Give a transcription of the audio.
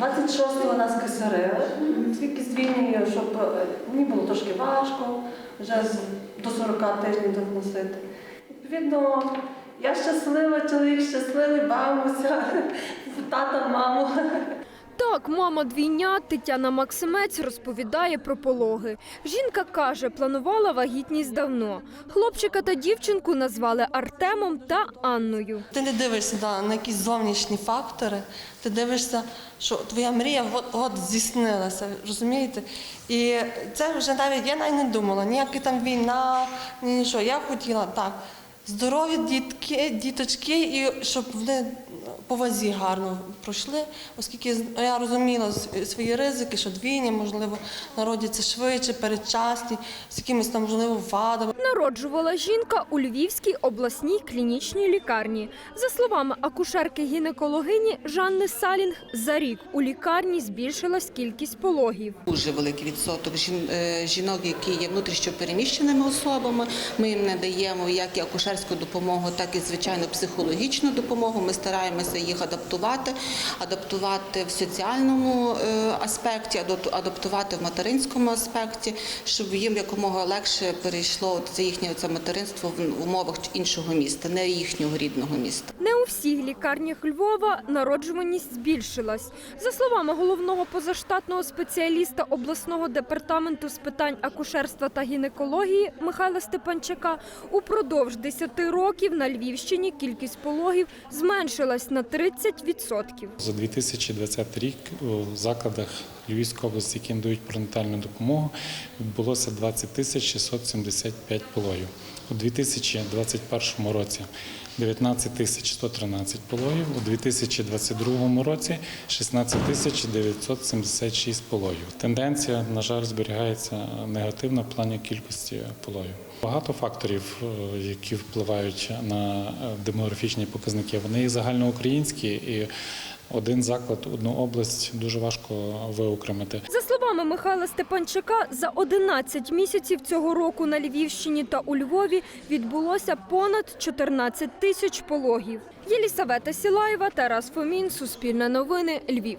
26-го нас кисарили, тільки з щоб е, мені було трошки важко, вже до 40 тижнів доносити. Відповідно, я щаслива, чоловік щасливий, бабуся, тата, маму. Так, мама двійня Тетяна Максимець розповідає про пологи. Жінка каже, планувала вагітність давно. Хлопчика та дівчинку назвали Артемом та Анною. Ти не дивишся да, на якісь зовнішні фактори, ти дивишся, що твоя мрія от, здійснилася, розумієте? І це вже навіть я навіть не думала, ніяка там війна, ні нічого. Я хотіла так. Здорові дітки, діточки, і щоб вони по вазі гарно пройшли, оскільки я розуміла свої ризики, що двійня, можливо, народяться швидше, передчасні, з якимись там, можливо, вадами. Народжувала жінка у Львівській обласній клінічній лікарні. За словами акушерки-гінекологині Жанни Салінг, за рік у лікарні збільшилась кількість пологів. Дуже великий відсоток е, жінок, які є внутрішньопереміщеними особами. Ми їм надаємо як і акушерську допомогу, так і звичайно психологічну допомогу. Ми стараємося їх адаптувати, адаптувати в соціальному е, аспекті, адаптувати в материнському аспекті, щоб їм якомога легше перейшло це їхнє це материнство в умовах іншого міста, не їхнього рідного міста. Не у всіх лікарнях Львова народжуваність збільшилась. За словами головного позаштатного спеціаліста обласного департаменту з питань акушерства та гінекології Михайла Степанчака, упродовж 10 років на Львівщині кількість пологів зменшилась на 30%. За 2020 рік у закладах Львівської області, які надають пренатальну допомогу, відбулося 20 тисяч 675 пологів. У 2021 році 19 тисяч 113 пологів, у 2022 році 16 тисяч 976 пологів. Тенденція, на жаль, зберігається негативна в плані кількості пологів. Багато факторів, е, які впливають на е, демографічні показники, вони загальноукраїнські і один заклад, одну область дуже важко виокремити. За словами Михайла Степанчака, за 11 місяців цього року на Львівщині та у Львові відбулося понад 14 тисяч пологів. Єлісавета Сілаєва, Тарас Фомін, Суспільне новини, Львів.